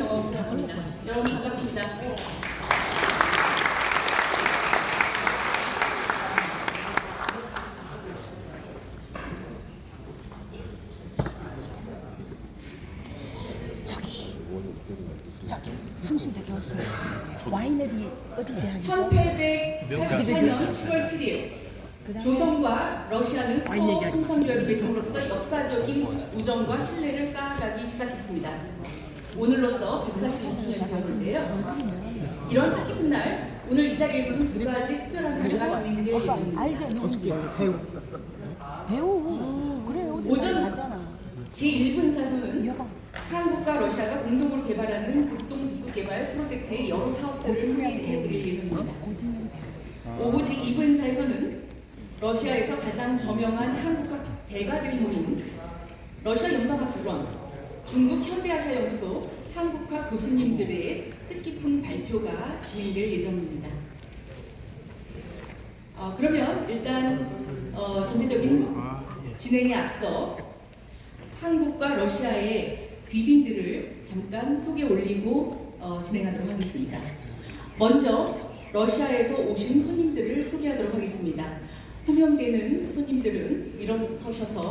영화 부탁합니다. 여러분 반갑습니다. 저기 승신대 교수 와이너리 어디 대학이죠? 1884년 7월 7일 그다음에 조선과 러시아는 와인 수호 얘기하지 마. 통상조약을 맺음으로써 역사적인 우정과 신뢰를 쌓아가기 시작했습니다. 오늘로써 141주년이 되었는데요. 이런 뜻깊은 날 오늘 이 자리에서는 두 가지 특별한 행사가 진행될 예정입니다. 알죠? 누군지 배우 배우 그래 어디 오전 가잖아 제1부 행사소는 여봐 한국과 러시아가 공동으로 개발하는 극동 북극 개발 프로젝트의 여러 사업들을 소개해드릴 예정입니다. 오후 제2부 행사에서는 러시아에서 가장 저명한 한국학 대가들이 모인 러시아 연방학술원, 중국 현대아시아 연구소 한국학 교수님들의 뜻깊은 발표가 진행될 예정입니다. 어, 그러면 일단 어, 전체적인 진행에 앞서 한국과 러시아의 귀빈들을 잠깐 소개 올리고 어, 진행하도록 하겠습니다. 먼저 러시아에서 오신 손님들을 소개하도록 하겠습니다. 호명되는 손님들은 일어서셔서